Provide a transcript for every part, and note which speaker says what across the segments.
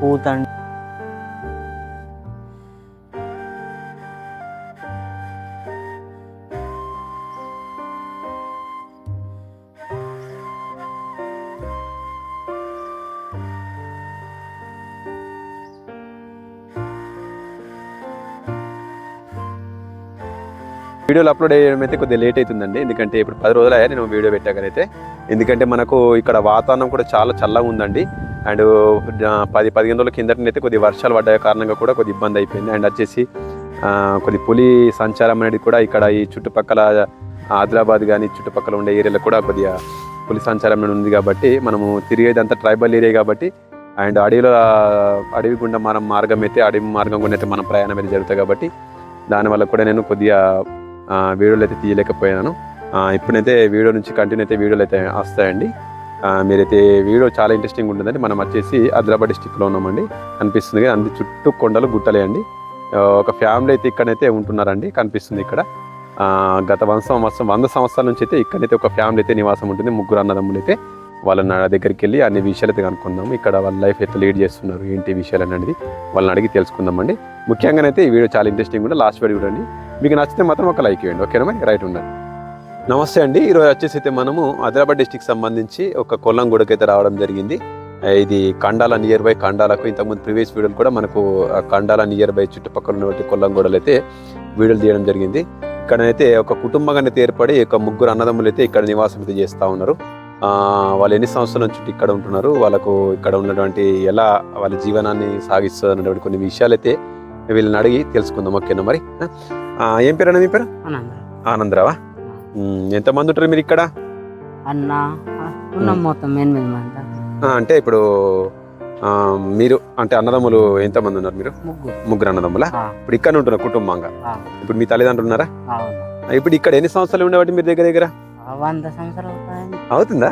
Speaker 1: பூத்தாண்டி
Speaker 2: వీడియోలు అప్లోడ్ చేయడం అయితే కొద్దిగా లేట్ అవుతుందండి. ఎందుకంటే ఇప్పుడు పది రోజులు అయ్యా నేను వీడియో పెట్టాకనైతే ఎందుకంటే మనకు ఇక్కడ వాతావరణం కూడా చాలా చల్లగా ఉందండి. అండ్ పది పదిహేను రోజుల కిందటనైతే కొద్ది వర్షాలు పడ్డ కారణంగా కూడా కొద్ది ఇబ్బంది అయిపోయింది. అండ్ వచ్చేసి కొద్ది పులి సంచారం అనేది కూడా ఇక్కడ ఈ చుట్టుపక్కల ఆదిలాబాద్ కానీ చుట్టుపక్కల ఉండే ఏరియాలో కూడా కొద్దిగా పులి సంచారం అనేది ఉంది కాబట్టి మనము తిరిగేదంతా ట్రైబల్ ఏరియా కాబట్టి అండ్ అడవిలో అడవి గుండా మనం మార్గం అయితే అడవి మార్గం గుండా అయితే మనం ప్రయాణం అయితే జరుగుతుంది కాబట్టి దానివల్ల కూడా నేను కొద్దిగా వీడియోలు అయితే తీయలేకపోయాను. ఇప్పుడైతే వీడియో నుంచి కంటిన్యూ అయితే వీడియోలు అయితే వస్తాయండి మీరైతే వీడియో చాలా ఇంట్రెస్టింగ్ ఉంటుందండి. మనం వచ్చేసి ఆదిలాబాద్ డిస్టిక్లో ఉన్నామండి. కనిపిస్తుంది కదా అంది చుట్టూ కొండలు గుట్టలే అండి. ఒక ఫ్యామిలీ అయితే ఇక్కడైతే ఉంటున్నారండి కనిపిస్తుంది ఇక్కడ. గత వంద సంవత్సరం వంద సంవత్సరాల నుంచి అయితే ఇక్కడైతే ఒక ఫ్యామిలీ అయితే నివాసం ఉంటుంది ముగ్గురు అన్నదమ్ములు అయితే వాళ్ళ నా- దగ్గరికి వెళ్ళి అన్ని విషయాలు అయితే కనుక్కుందాం ఇక్కడ వాళ్ళ లైఫ్ అయితే లీడ్ చేస్తున్నారు ఏంటి విషయాలు అనేది వాళ్ళని అడిగి తెలుసుకుందామండి. ముఖ్యంగానైతే ఈ వీడియో చాలా ఇంట్రెస్టింగ్ ఉంటుంది లాస్ట్ వీడియో చూడండి. మీకు నచ్చితే మాత్రం ఒక లైక్ ఇవ్వండి. ఓకేనా మరి? రైట్ ఉండండి. నమస్తే అండి. ఈరోజు వచ్చేసి అయితే మనము ఆదిలాబాద్ డిస్టిక్ సంబంధించి ఒక కొల్లం గుడకైతే రావడం జరిగింది. ఇది కండాల నియర్ బై కండాలకు ఇంతకుముందు ప్రీవియస్ వీడియోలు కూడా మనకు ఆ కండాల నియర్ బై చుట్టుపక్కల ఉన్నటువంటి కొల్లంగూడలు అయితే వీడియోలు తీయడం జరిగింది. ఇక్కడనైతే ఒక కుటుంబంగా ఏర్పడి ఒక ముగ్గురు అన్నదమ్ములు అయితే ఇక్కడ నివాసం అయితే చేస్తూ ఉన్నారు. వాళ్ళు ఎన్ని సంవత్సరాల నుంచి ఇక్కడ ఉంటున్నారు? వాళ్ళకు ఇక్కడ ఉన్నటువంటి ఎలా వాళ్ళ జీవనాన్ని సాగిస్తారు అన్నటువంటి కొన్ని విషయాలు అయితే వీళ్ళని అడిగి తెలుసుకుందాం. ఓకేనా మరి? ఏం పేరు మీ పేరు? ఆనందరావా. ఎంతమంది ఉంటారు మీరు ఇక్కడ?
Speaker 1: అన్న ఉన్నాం మొత్తం ఎనిమిది మంది.
Speaker 2: ఆ, అంటే ఇప్పుడు మీరు అంటే అన్నదమ్ములు ఎంతమంది ఉన్నారు మీరు?
Speaker 1: ముగ్గురు.
Speaker 2: అన్నదమ్ముల? ఇప్పుడు ఇక్కడ ఉంటున్నారు కుటుంబంగా. ఇప్పుడు మీ తల్లిదండ్రులు ఉన్నారా ఇప్పుడు ఇక్కడ ఎన్ని సంవత్సరాలు ఉండేవాటి మీరు దగ్గర దగ్గర?
Speaker 1: వంద సంవత్సరాలు.
Speaker 2: అవుతుందా?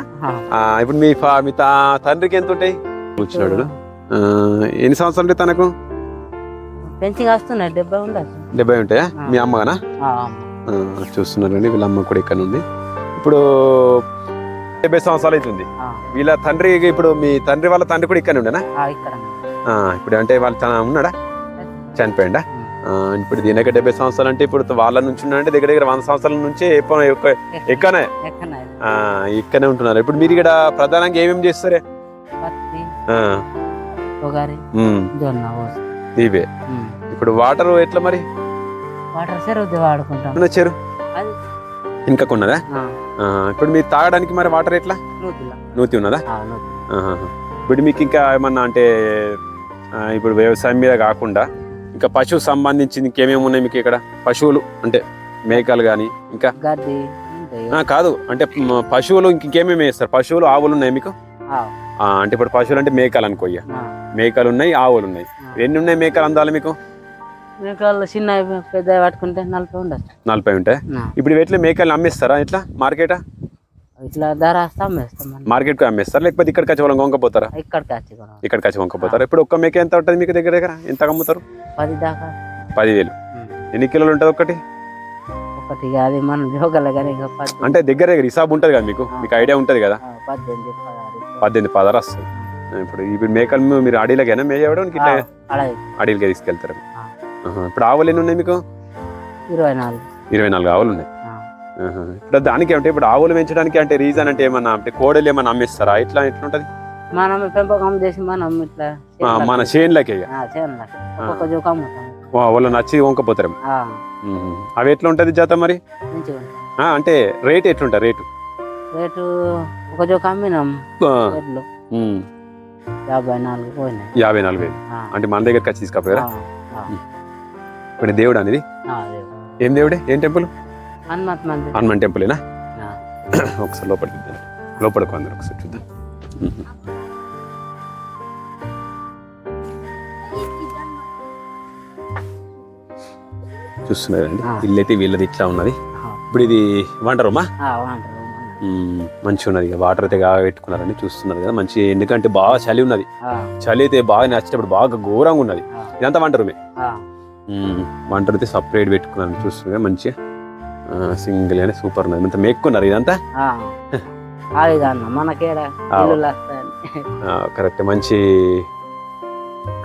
Speaker 2: ఇప్పుడు మీ ఫా మీ తా తండ్రికి ఎంత ఉంటాయి? కూర్చున్నాడు ఎన్ని సంవత్సరాలు ఉంటాయి తనకు?
Speaker 1: పెంచి కాస్తున్నాయి డెబ్బై ఉండదు
Speaker 2: డెబ్బై ఉంటాయా మీ అమ్మగానా? చూస్తున్నారండి వీళ్ళ అమ్మ కూడా ఇక్కడ ఉంది. ఇప్పుడు డెబ్బై సంవత్సరాలు అవుతుంది. వీళ్ళ తండ్రి ఇప్పుడు మీ తండ్రి వాళ్ళ తండ్రి కూడా ఇక్కడ ఉండేనా?
Speaker 1: ఆ, ఇక్కడ
Speaker 2: ఆ, ఇప్పుడు అంటే వాళ్ళు తన ఉన్నాడా? చనిపోయిందా ఇప్పుడు దీనికి డెబ్బై సంవత్సరాలు అంటే ఇప్పుడు వాళ్ళ నుంచి ఉన్నారంటే దగ్గర దగ్గర వంద సంవత్సరాల నుంచి ఎక్కనే ఇక్కడనే ఉంటున్నారు. ఇప్పుడు మీరు ఇక్కడ ప్రధానంగా ఏమేమి చేస్తారే? ఇవే. ఇప్పుడు వాటర్ ఎట్లా మరి?
Speaker 1: వాటర్ చెరువు? వాడుకుంటాం
Speaker 2: ఇంకా కొన్నదా? ఇప్పుడు మీరు తాగడానికి మరి వాటర్ ఎట్లా? నూతి ఉన్నదా. ఇప్పుడు మీకు ఇంకా ఏమన్నా అంటే ఇప్పుడు వ్యవసాయం మీద కాకుండా ఇంకా పశువు సంబంధించి ఇంకేమేమి ఉన్నాయి మీకు ఇక్కడ? పశువులు అంటే మేకలు కానీ ఇంకా? కాదు అంటే పశువులు ఇంక- ఇంకేమేమి వేస్తారు? పశువులు ఆవులు ఉన్నాయి మీకు? అంటే ఇప్పుడు పశువులు అంటే మేకలు అనుకోయ్య.
Speaker 1: ఆ,
Speaker 2: మేకలు ఉన్నాయి ఆవులు ఉన్నాయి. ఎన్ని ఉన్నాయి మేకలు అందాలి మీకు?
Speaker 1: మేకలు చిన్న పెద్ద పట్టుకుంటే నలభై
Speaker 2: నలభై ఉంటాయి ఇప్పుడు ఎట్లా మేకలు అమ్మేస్తారా ఇట్లా మార్కెటా?
Speaker 1: ఇట్లా ధర అమ్మేస్తాం
Speaker 2: మార్కెట్కి అమ్మేస్తారా? లేకపోతే ఇక్కడికి వచ్చి వాళ్ళని వంకపోతారా
Speaker 1: ఇక్కడికి వచ్చి కూడా
Speaker 2: ఇక్కడికి వచ్చి వంకపోతారా ఇప్పుడు ఒక్క మేక ఎంత ఉంటుంది మీకు దగ్గర దగ్గర? ఎంత అమ్ముతారు?
Speaker 1: పది దాకా.
Speaker 2: పదివేలు. ఎన్ని కిలోలు ఉంటుంది ఒకటి
Speaker 1: ఒకటి అది మనం
Speaker 2: అంటే దగ్గర దగ్గర హిసాబు ఉంటుంది కదా మీకు? మీకు ఐడియా ఉంటుంది కదా?
Speaker 1: పద్దెనిమిది పదహారు.
Speaker 2: పద్దెనిమిది పదహారు వస్తుంది. ఇప్పుడు ఇప్పుడు మేకలు మీ- మీరు అడవిలోకైనా? ఇట్లా
Speaker 1: అలాగే
Speaker 2: అడవిలకి తీసుకెళ్తారు. ఇప్పుడు ఆవులు ఎన్ని ఉన్నాయి మీకు?
Speaker 1: ఇరవై నాలుగు.
Speaker 2: ఇరవై నాలుగు ఆవులు ఉన్నాయి. ఇప్పుడు దానికి అంటే ఇప్పుడు ఆవులు పెంచడానికి అంటే రీజన్ అంటే ఏమన్నా అంటే కోడలు ఏమన్నా అమ్మేస్తారా? ఇట్లా ఎట్లా ఉంటుంది
Speaker 1: మనం పెంపకం చేసి మనం ఇట్లా
Speaker 2: మన చేనులకే వాళ్ళు నచ్చి వంకపోతారు. అవి ఎట్లా ఉంటుంది జత మరి? అంటే రేట్ ఎట్లుంటుంది? రేటు?
Speaker 1: రేటు ఒక జోక అమ్మినాం. యాభై నాలుగు పోయినాయి.
Speaker 2: యాభై నాలుగు వేలు. అంటే మన దగ్గరికి వచ్చి తీసుకపోయారా? ఇప్పుడు దేవుడు అనేది. ఏం దేవుడే? ఏం టెంపుల్? హనుమాన్ టెంపులేనా ఒకసారి లోపలికి లోపలికి అందరు ఒకసారి చూద్దాం. చూస్తున్నారండి. ఇల్లు అయితే వీళ్ళది ఇట్లా ఉన్నది. ఇప్పుడు ఇది వంట రూమా?
Speaker 1: వాంటారు.
Speaker 2: మంచిగా ఉన్నది. వాటర్ అయితే బాగా పెట్టుకున్నారని చూస్తున్నారు కదా. మంచి ఎందుకంటే బాగా చలి ఉన్నది. చలి అయితే బాగా నచ్చేటప్పుడు బాగా ఘోరంగా ఉన్నది. ఇదంతా వంట రూమే?
Speaker 1: ఆ.
Speaker 2: మ్మ్. వంట అయితే సపరేట్ పెట్టుకున్నాను. చూస్తున్నారు మంచిగా. సింగిల్ గానే సూపర్ ఉన్నది. అంత మేక్కున్నారు ఇదంతా?
Speaker 1: మనకేడ
Speaker 2: కరెక్ట్ మంచి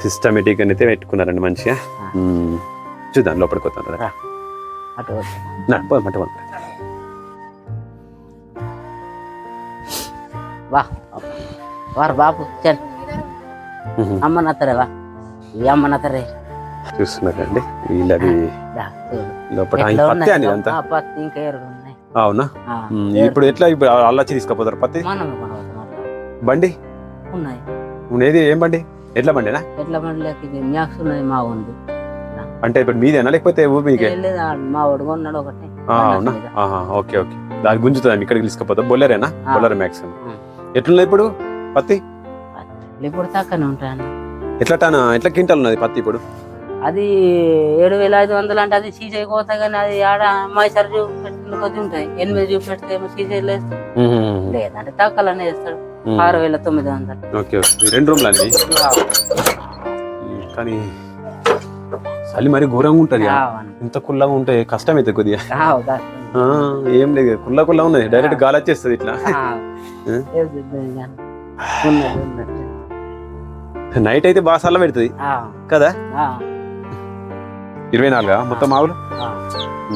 Speaker 2: సిస్టమేటిక్ అయితే పెట్టుకున్నారండి మంచిగా. చూద్దాం లోపలికి వస్తాను
Speaker 1: రా. వారు చల్. అమ్మ నత్తరే వా. ఈ అమ్మ నత్తరే.
Speaker 2: చూస్తున్నారండి. వీళ్ళవి
Speaker 1: దా, చూడు.
Speaker 2: లోపల పత్తి
Speaker 1: ఉన్నాయి?
Speaker 2: అని
Speaker 1: ఆ, పత్తి ఇంకా ఉన్నాయి.
Speaker 2: అవునా. ఇప్పుడు ఎట్లా ఇప్పుడు అల్లచ్చి తీసుకుపోతారు పత్తి. బండి?
Speaker 1: ఉన్నాయి.
Speaker 2: ఏది ఏం బండి? ఎట్లా బండినా?
Speaker 1: ఎట్లా ఇది మ్యాక్స్ ఉన్నది మా ఉంది
Speaker 2: అంటే ఇప్పుడు మీదేనా? లేకపోతే మీకే?
Speaker 1: మా ఒకటి.
Speaker 2: అవునా? Okay okay. దాని గుంజుతుంది ఇక్కడికి తీసుకుపోతా. బొల్లరేనా. బొల్లర్ మ్యాక్సిమం.
Speaker 1: ఆ.
Speaker 2: ఎట్లున్నది ఇప్పుడు పత్తి?
Speaker 1: ఇప్పుడు ఉంటాయన్న.
Speaker 2: ఎట్లా టన్? ఎట్లా క్వింటల్ ఉన్నది పత్తి ఇప్పుడు?
Speaker 1: అది ఏడు వేల ఐదు వందలు అంటే అది సీజై పోతా కానీ అది ఆడ మైసర్ చూపెట్టిన కొద్ది ఉంటాయి. ఎనిమిది చూపెడితే ఏమో సీజై లేదు లేదంటే తక్కలనే వేస్తాడు. ఆరు వేల తొమ్మిది వందలు.
Speaker 2: ఓకే రెండు రూమ్లు కానీ చలి మరి ఘోరంగా ఉంటుంది. ఇంత కుల్లగా ఉంటే కష్టం అయితే కొద్దిగా. ఏం లేదు. కుల్ల కుల్ల ఉన్నది. డైరెక్ట్ గాలి వచ్చేస్తుంది ఇట్లా. నైట్ అయితే బాగా చల్ల పెడుతుంది. కదా? ఇరవై నాలుగా? మొత్తం ఆవులు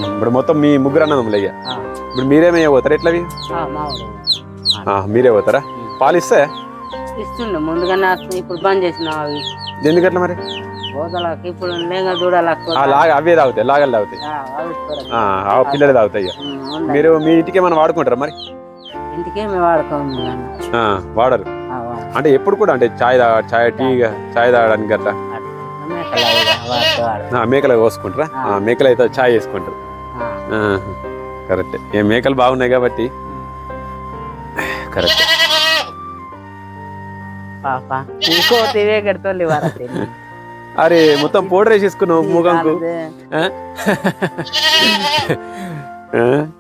Speaker 2: ఇప్పుడు మొత్తం మీ ముగ్గురు అన్నదమ్ములు అయ్యా. ఇప్పుడు మీరేమే పోతారా ఎట్లా అవి?
Speaker 1: ఆవు, మావాడు.
Speaker 2: ఆ, మీరే పోతారా?
Speaker 1: ఉమ్.
Speaker 2: పాలు ఇస్తే
Speaker 1: ఇస్తుండే ముందుగానే ఇప్పుడు బంద్ చేసిన అవి.
Speaker 2: ఎందుకు అట్లా మరి
Speaker 1: ఇప్పుడు లేక
Speaker 2: అవే తాగుతాయి లాగలు తాగుతాయి.
Speaker 1: ఆ,
Speaker 2: పిల్లలు తాగుతాయి. మీరు మీ ఇంటికి ఏమైనా వాడుకుంటారా మరి?
Speaker 1: ఇంటికే మేము వాడుకోము కానీ.
Speaker 2: ఆ, వాడరు. అంటే ఎప్పుడు కూడా అంటే చాయ్ తా చాయ్ టీ చాయ్ తాగడానికి అట్లా.
Speaker 1: మేకలు
Speaker 2: కోసుకుంటారా? మేకలు అయితే చాయ్ వేసుకుంటారు.
Speaker 1: ఆ.
Speaker 2: కరెక్ట్. ఏ మేకలు బాగున్నాయి కాబట్టి. కరెక్ట్. అరే మొత్తం పౌడర్ వేసేసుకున్నావు ముఖంకు?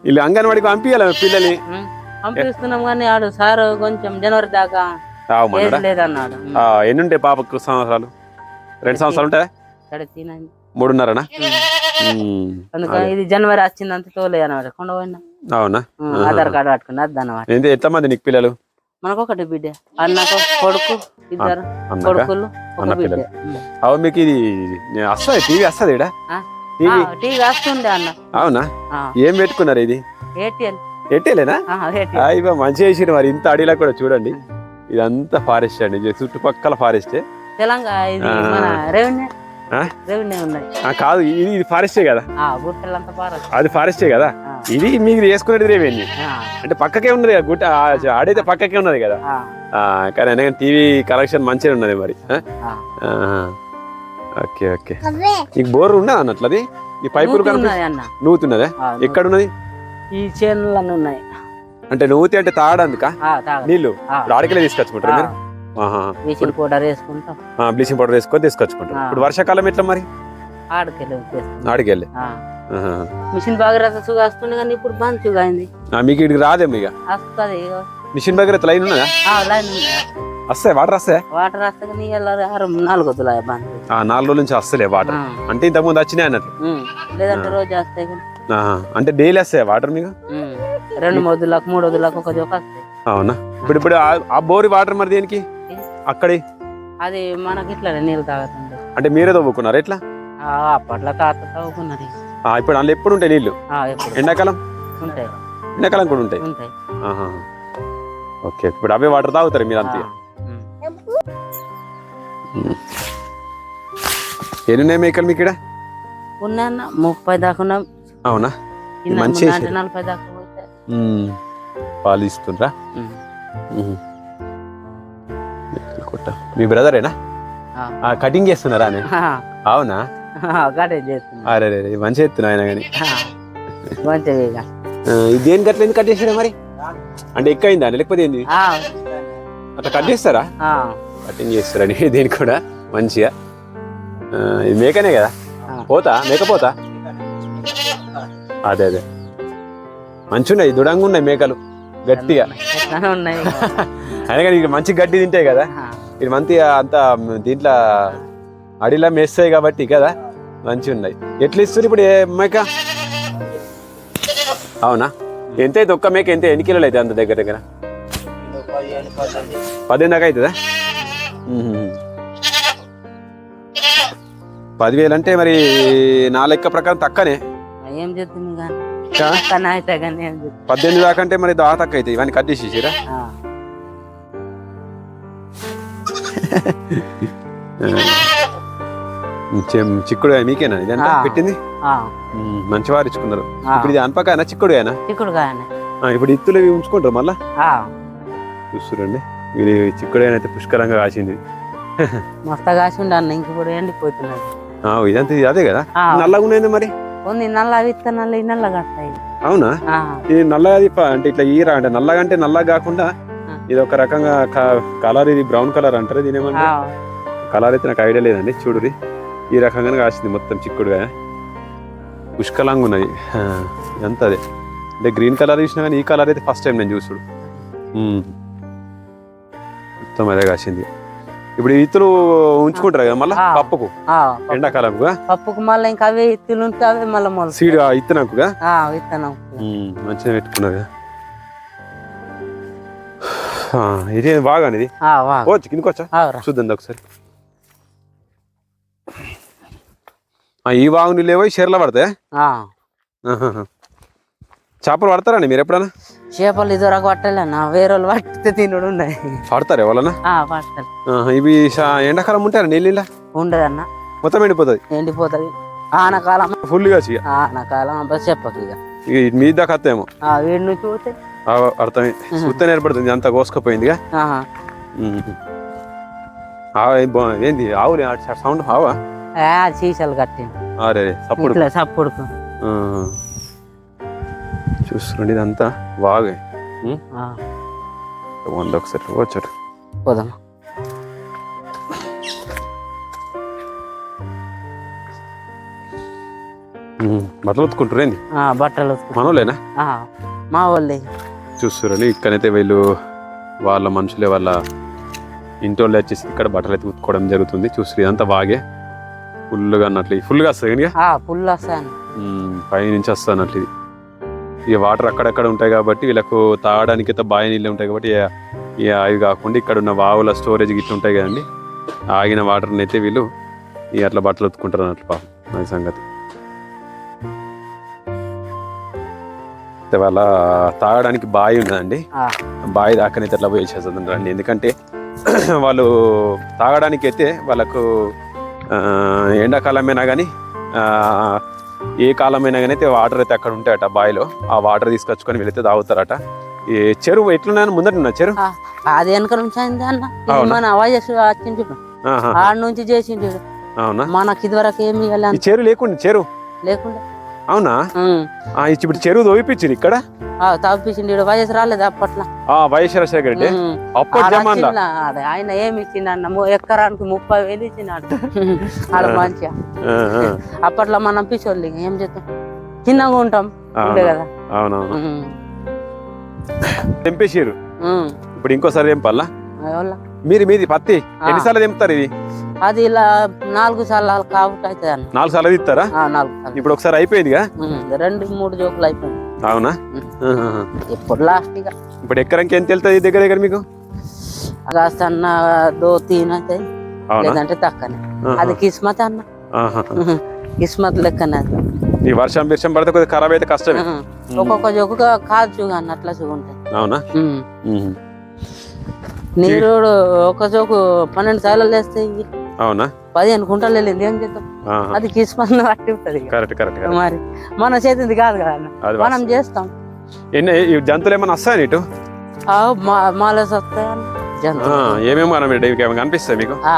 Speaker 2: వీళ్ళు అంగన్వాడికి పంపించాలి పిల్లల్ని?
Speaker 1: పంపిస్తున్నాం కానీ ఆడు సార్ కొంచెం జనవరి దాకా
Speaker 2: తాగమన్నాడా?
Speaker 1: ఏది లేదన్నాడు.
Speaker 2: ఆ, ఎన్ని ఉంటాయి పాపకు సంవత్సరాలు? రెండు సంవత్సరాలు ఉంటాయా?
Speaker 1: తినండి.
Speaker 2: మూడున్నరనా?
Speaker 1: అందుకని ఇది జనవరి వచ్చింది అంత తోలే అన్నమాట కొండ పోయినా.
Speaker 2: అవునా?
Speaker 1: ఆధార్ కార్డు పట్టుకుని అది
Speaker 2: ఏంటి ఎంతమంది నీకు పిల్లలు?
Speaker 1: మనకు ఒకటి బిడ్డ. అన్నకు కొడుకు ఇద్దరు కొడుకులు
Speaker 2: అన్న పిల్లలు. అవు మీకు ఇది వస్తుంది? టీవీ వస్తుంది ఇడా? టీవీ?
Speaker 1: వస్తుండే అన్న.
Speaker 2: అవునా? ఏం పెట్టుకున్నారు ఇది?
Speaker 1: ఏటీఎల్.
Speaker 2: ఎట్టేలేనా ఇవ్వ మంచిగా చేసిరు మరి. ఇంత అడవిలో కూడా చూడండి. ఇదంతా ఫారెస్ట్ అండి. చుట్టుపక్కల ఫారెస్టే.
Speaker 1: తెలంగాణ
Speaker 2: కాదు ఇది ఇది ఫారెస్టే కదా? అది ఫారెస్టే కదా? ఇది మీకు చేసుకునేది రేవేంది అంటే పక్కకే ఉన్నది కదా గుట్ట ఆడైతే పక్కకే ఉన్నది కదా? కానీ అయినా టీవీ కలెక్షన్ మంచిగా ఉన్నది మరి. Okay okay. నీకు బోర్ ఉన్నది అన్నట్లు అది ఈ పైపులు నూతున్నదే ఎక్కడ ఉన్నది
Speaker 1: ఈ చేనులన్నీ ఉన్నాయి.
Speaker 2: అంటే నూతి అంటే తాగడానికా?
Speaker 1: ఆ,
Speaker 2: ఇప్పుడు ఆడికెళ్ళి తీసుకొచ్చుకుంటారు మీరు.
Speaker 1: బ్లీచింగ్ పౌడర్ వేసుకుంటాం.
Speaker 2: బ్లీచింగ్ పౌడర్ వేసుకొని తీసుకొచ్చుకుంటారు
Speaker 1: ఆ.
Speaker 2: ఇప్పుడు వర్షాకాలం ఎట్లా మరి?
Speaker 1: ఆడకెళ్ళి. మిషన్ బాగా సుగా వస్తుంది కానీ ఇప్పుడు బంద్ అయింది
Speaker 2: ఆ, మీకు ఇక్కడికి రాదేమో ఇక.
Speaker 1: వస్తుంది
Speaker 2: మిషన్ దగ్గర లైన్ ఉన్నదా?
Speaker 1: లైన్
Speaker 2: వస్తాయి? వాటర్ వస్తాయి?
Speaker 1: వాటర్ వస్తే నీ ఆరు నాలుగు వద్దులా బంద్.
Speaker 2: నాలుగు రోజుల నుంచి వస్తలే వాటర్. అంటే ఇంతకుముందు వచ్చినాయి అన్నట్లు.
Speaker 1: ఉమ్. లేదంటే రోజు వస్తాయి.
Speaker 2: అంటే డైలీ వస్తాయి వాటర్ మీకు.
Speaker 1: రెండు మొద్దులకు మూడు వద్దులకు ఒక జోక వస్తాయి.
Speaker 2: అవునా? ఇప్పుడు ఇప్పుడు ఆ బోరి వాటర్ మరి దేనికి? అక్కడి?
Speaker 1: అది మనకి ఇట్లా నీళ్ళు తాగుతుంది
Speaker 2: అంటే మీరే తవ్వుకున్నారు ఎట్లా?
Speaker 1: అప్పట్లో తాత తవ్వుకున్నది.
Speaker 2: ఇప్పుడు అందులో ఎప్పుడు ఉంటాయి
Speaker 1: ఎప్పుడు.
Speaker 2: ఎండాకాలం?
Speaker 1: ఉంటాయి.
Speaker 2: ఎండాకాలం కూడా ఉంటాయి?
Speaker 1: ఉంటాయి.
Speaker 2: ఆహా. ఓకే ఇప్పుడు అవే వాటర్ తాగుతారు మీరు అంతే. ఎన్ని మేకలు మీకు ఇక్కడ
Speaker 1: ఉన్నాయన్న ముప్పై దాకా ఉన్నాం.
Speaker 2: అవునా? మంచి.
Speaker 1: నలభై దాకా.
Speaker 2: పాలు ఇస్తుండ్రా? కొట్ట. మీ బ్రదరేనా?
Speaker 1: ఆ.
Speaker 2: కటింగ్ చేస్తున్నారా అని అవునా?
Speaker 1: చేస్తున్నా.
Speaker 2: అరే రే మంచి ఎత్తున్నా ఆయన కానీ.
Speaker 1: మంచిగా.
Speaker 2: ఇది దేనికి అట్లా ఎందుకు కట్ చేసారా మరి? అంటే ఎక్కువైందా లేకపోతే ఏంది? అట్లా కట్ చేస్తారా? కటింగ్ చేస్తారని దీనికి కూడా? మంచిగా. ఇది మేకనే కదా. పోతా? మేకపోతా అదే అదే. మంచిగా ఉన్నాయి దృఢంగా ఉన్నాయి మేకలు. గట్టిగా.
Speaker 1: ఉన్నాయి.
Speaker 2: అయినా కానీ మంచి గడ్డి తింటాయి కదా? ఇది మంచి అంత దీంట్లో అడిలా మెస్తాయి కాబట్టి కదా మంచిగా ఉన్నాయి. ఎట్లా ఇస్తారు ఇప్పుడు ఏ మేక అవునా? ఎంత అయితే ఒక్క మేక ఎంత ఎన్ని కిలోలు అయితే అంత దగ్గర దగ్గర? పదిహేను దాకా అవుతుందా. పదివేలు అంటే మరి నా లెక్క ప్రకారం తక్కనే పద్దెనిమిది దాకా అంటే మరి దా తక్కువ అవుతాయి. ఇవన్నీ కట్ చేసేసిరా చిక్కుడు మీకేనా? ఇదంతా
Speaker 1: ఆ.
Speaker 2: పెట్టింది. మంచి వారు ఇచ్చుకున్నారు. ఇప్పుడు ఇది అనపకాయనా చిక్కుడుగాయనా
Speaker 1: చిక్కుడు కానీ
Speaker 2: ఆ, ఇప్పుడు ఇత్తులు ఇవి ఉంచుకుంటారు మళ్ళా? చూస్తురండి. ఇది చిక్కుడుగాయన అయితే పుష్కలంగా కాసింది.
Speaker 1: మస్తు కాసి ఉండి అన్న ఇంక
Speaker 2: ఇదంతా ఇది అదే కదా? నల్లగా ఉన్నది మరి?
Speaker 1: కొన్ని నల్ల విత్తనాలు ఈ నల్ల కట్టాయి
Speaker 2: అవునా? ఇది నల్లగా అంటే ఇట్లా ఈరా అంటే నల్లగా అంటే నల్లగా కాకుండా. ఇది ఒక రకంగా కలర్ ఇది బ్రౌన్ కలర్ అంటారు దీని కలర్ అయితే నాకు ఐడియా లేదండి చూడురి. ఈ రకంగానే కాసింది మొత్తం చిక్కుడుగా. పుష్కలంగా ఉన్నది. ఇదంతా అదే అంటే గ్రీన్ కలర్ చూసినా కానీ ఈ కలర్ అయితే ఫస్ట్ టైం నేను చూసుడు. మొత్తం అదే కాసింది. ఇప్పుడు ఇత్తులు ఉంచుకుంటారు కదా మళ్ళీ. పప్పుకు?
Speaker 1: ఆ,
Speaker 2: ఎండాకాలంగా
Speaker 1: పప్పుకు మళ్ళీ ఇంకా అవే ఇత్తులు ఉంటే అవే మళ్ళీ
Speaker 2: సీడ్ ఇత్తనాకుగా మంచిగా పెట్టుకున్నారు కదా ఇది బాగా ఇది
Speaker 1: ఆ, వా
Speaker 2: పోవచ్చు కిందకి వచ్చా?
Speaker 1: ఆవురా
Speaker 2: చూద్దాం ఒకసారి. ఈ వాగు నీళ్ళు ఏవో చెర్ల పడతాయి. చేపలు పడతారండి మీరు ఎప్పుడైనా?
Speaker 1: చేపలు ఇదివరకు పట్టలే నా వేరే వాళ్ళు పట్టితే తినుడు ఉన్నాయి.
Speaker 2: పడతారు ఎవరన్నా? ఇవి ఎండాకాలం ఉంటారా నీళ్ళ
Speaker 1: ఉండదన్న
Speaker 2: మొత్తం ఎండిపోతుంది
Speaker 1: ఎండిపోతుంది ఆనకాలం.
Speaker 2: ఫుల్గా
Speaker 1: ఆనకాలం చెప్పకు ఇక.
Speaker 2: ఇది మీ దాకా వస్తేమో
Speaker 1: ఆ, వీడి నుంచి పోతే
Speaker 2: ఆ, అర్థమే. సుత్త ఏర్పడుతుంది అంతా కోసుకపోయిందిగా. ఏంది ఆవులే సౌండ్ ఆవా?
Speaker 1: సీసాలు కట్టింది
Speaker 2: అరే సప్పుడు. చూస్తుండీ ఇదంతా
Speaker 1: ఆ,
Speaker 2: వంద ఒకసారి వచ్చాడు
Speaker 1: పోదాం.
Speaker 2: బట్టలు ఉతుకుంటారు ఏంది?
Speaker 1: ఆ, బట్టలు ఆ, మా వాళ్ళే.
Speaker 2: చూస్తురండి ఇక్కడైతే వీళ్ళు వాళ్ళ మనుషులే వాళ్ళ ఇంటోళ్ళు వచ్చేసి ఇక్కడ బట్టలు అయితే ఉతుకోవడం జరుగుతుంది. చూస్తారు ఇదంతా వాగే ఫుల్గా అన్నట్లు ఫుల్గా వస్తుంది
Speaker 1: వస్తాను
Speaker 2: పై నుంచి వస్తుంది అన్నట్లు ఇది. ఇక వాటర్ అక్కడక్కడ ఉంటాయి కాబట్టి వీళ్ళకు తాగడానికి అయితే బావి నీళ్ళు ఉంటాయి కాబట్టి ఇక అవి కాకుండా ఇక్కడ ఉన్న వావుల స్టోరేజ్ గిట్ల ఉంటాయి కదండి. ఆగిన వాటర్ని అయితే వీళ్ళు ఇక అట్లా బట్టలు ఉతుకుంటారు అన్నట్లు పాపం. అది సంగతి. వాళ్ళ తాగడానికి బావి ఉన్నదండి.
Speaker 1: ఆ,
Speaker 2: బావి దాకానైతే అట్లా పోయి చేస్తుంది రండి. ఎందుకంటే వాళ్ళు తాగడానికి అయితే వాళ్ళకు ఎండాకాలమైనా కానీ ఏ కాలమైనా కానీ అయితే వాటర్ అయితే అక్కడ ఉంటాయట బావిలో ఆ వాటర్ తీసుకొచ్చుకొని వీళ్ళైతే తాగుతారట. ఈ చెరువు ఎట్లున్నాయని ముందట ఉన్న చెరువు?
Speaker 1: అది వెనక నుంచి అన్న. వచ్చింది. ఆడ నుంచి చూడు.
Speaker 2: అవునా?
Speaker 1: మనకి ఇదివరకు ఏమి
Speaker 2: చెరువు లేకుండా చెరువు?
Speaker 1: లేకుండా.
Speaker 2: అవునా? ఇచ్చి ఇప్పుడు చెరువు దోయిపించింది ఇక్కడ?
Speaker 1: తప్పించిండు ఈడ వయసు రాలేదు అప్పట్లో?
Speaker 2: ఆ వైఎస్ రాజశేఖర రెడ్డి?
Speaker 1: అదే ఆయన ఏమి ఇచ్చిండన్న ఎకరానికి ముప్పై వేలు ఇచ్చినాడు. ఆడ మంచిగా. అప్పట్లో మనం పిచ్చోళ్ళు ఏం చేస్తాం? చిన్నగా ఉంటాం కదా.
Speaker 2: అవునవును. తెంపేసారు. ఇప్పుడు ఇంకోసారి తెంపాలా?
Speaker 1: అయ్యోలా.
Speaker 2: మీది పత్తి. ఎన్నిసార్లు తెంపుతారు ఇది?
Speaker 1: అది ఇలా నాలుగు సార్లు కాబట్టి అవుతుంది అన్న.
Speaker 2: నాలుగు సార్లు తీస్తారా?
Speaker 1: ఆ, నాలుగు సార్లు.
Speaker 2: ఇప్పుడు ఒకసారి అయిపోయిందిగా.
Speaker 1: రెండు మూడు జోకులు అయిపోయింది.
Speaker 2: అవునా.
Speaker 1: ఇప్పుడు లాస్ట్ ఇక.
Speaker 2: ఇప్పుడు ఎకరానికి ఎంత వెళ్తుంది దగ్గర దగ్గర మీకు?
Speaker 1: కాస్త అన్న దో తీన్
Speaker 2: అవునా?
Speaker 1: లేదంటే తక్కనే. అది కిస్మత్ అన్న. కిస్మత్ లెక్కనే
Speaker 2: ఈ వర్షం వర్షం పడితే కొద్దిగా ఖరాబ్ అయితే కష్టమే.
Speaker 1: ఒక్కొక్క జోకుగా కాదు చూగా అన్న అట్లా చూగుంటాయి
Speaker 2: అవునా?
Speaker 1: నీరు ఒక జోకు పన్నెండు సార్లు ఇవి
Speaker 2: అవునా?
Speaker 1: పదిహేను కుంటలు వెళ్ళింది ఏం చేద్దాం?
Speaker 2: ఆహా.
Speaker 1: అది ఉంటుంది ఇక.
Speaker 2: కరెక్ట్ కరెక్ట్
Speaker 1: మరి మన చేతింది కాదు కదా మనం. చేస్తాం.
Speaker 2: ఎన్ని జంతువులు ఏమైనా వస్తాయి ఇటు
Speaker 1: మాలేసి వస్తాయన్న
Speaker 2: ఆ,
Speaker 1: జంతువు
Speaker 2: ఏమేమి ఏమైనా కనిపిస్తాయి మీకు?
Speaker 1: ఆ,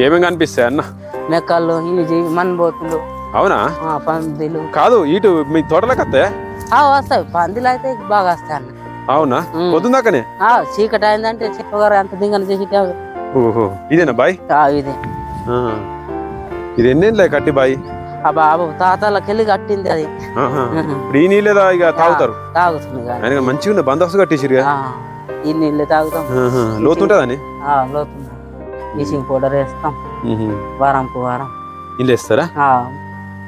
Speaker 2: ఏమేమి కనిపిస్తాయి అన్న?
Speaker 1: మెక్కలు ఇవి మన్బోతులు
Speaker 2: అవునా?
Speaker 1: ఆ, పందిలు.
Speaker 2: కాదు ఇటు మీ తోటలోకి వస్తాయా?
Speaker 1: వస్తాయి. పందిలు అయితే బాగా వస్తాయి అన్న.
Speaker 2: అవునా. పొద్దుందాకనే?
Speaker 1: ఆ, చీకటి అయిందంటే చెప్పగారు ఎంత దింగని చేసి
Speaker 2: ఓహో ఇదేనా బాయ్?
Speaker 1: ఇది.
Speaker 2: ఇది ఎన్నేళ్ళే కట్టి బాయ్?
Speaker 1: ఆ బాబు తాతలకెళ్ళి కట్టింది అది.
Speaker 2: ఇప్పుడు ఈ నీళ్ళేదా ఇక తాగుతారు?
Speaker 1: తాగుతుంది కానీ
Speaker 2: మంచిగా ఉంది బందోబస్తు కట్టేసిరు
Speaker 1: ఈ నీళ్ళు తాగుతాం.
Speaker 2: లోతుంటదని
Speaker 1: ఆ, లోతుంది ఈసింగ్ పౌడర్ వేస్తాం. వారంకు వారం.
Speaker 2: ఇల్లు వేస్తారా?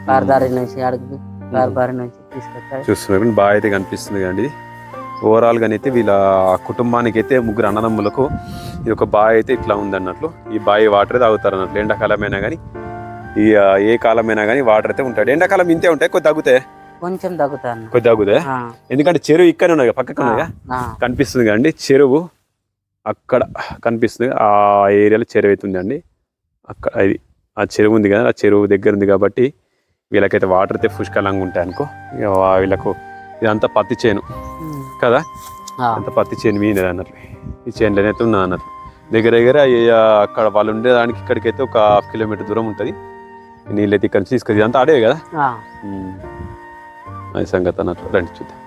Speaker 1: కార్దారి నుంచి అడుగు. కార్బారి నుంచి తీసుకొచ్చాడు
Speaker 2: చూస్తున్నారు. బాగా అయితే కనిపిస్తుంది కండి ఓవరాల్గా అయితే వీళ్ళ కుటుంబానికి అయితే ముగ్గురు అన్నదమ్ములకు ఇది ఒక బావి అయితే ఇట్లా ఉంది అన్నట్లు ఈ బావి వాటర్ తాగుతారు అన్నట్లు ఎండాకాలమైనా కానీ ఈ ఏ కాలమైనా కానీ వాటర్ అయితే ఉంటాడు ఎండాకాలం ఇంతే ఉంటాయి కొద్ది తగ్గుతాయి
Speaker 1: కొంచెం తగ్గుతాను
Speaker 2: కొద్ది తగ్గుతాయి ఎందుకంటే చెరువు ఇక్కడ ఉన్నది కదా, పక్కకు.
Speaker 1: ఆ,
Speaker 2: కనిపిస్తుంది కదండి చెరువు అక్కడ కనిపిస్తుంది. ఆ ఏరియాలో చెరువు అయితే ఉందండి. అక్కడ అది ఆ చెరువు ఉంది కదా ఆ చెరువు దగ్గర ఉంది కాబట్టి వీళ్ళకైతే వాటర్ అయితే పుష్కలంగా ఉంటాయి అనుకో. వీళ్ళకు ఇదంతా పత్తి చేను. కదా? అంత పత్తి చేను మీనది అన్నట్లు. ఈ చేనులోనే అయితే ఉన్నది అన్నట్లు. దగ్గర దగ్గర అక్కడ వాళ్ళు ఉండేదానికి ఇక్కడికైతే ఒక హాఫ్ కిలోమీటర్ దూరం ఉంటుంది. నీళ్ళైతే ఇక్కడ నుంచి తీసుకొచ్చి ఇదంతా ఆడేవి కదా. అది సంగతి అన్నట్లు. రండి చూద్దాం.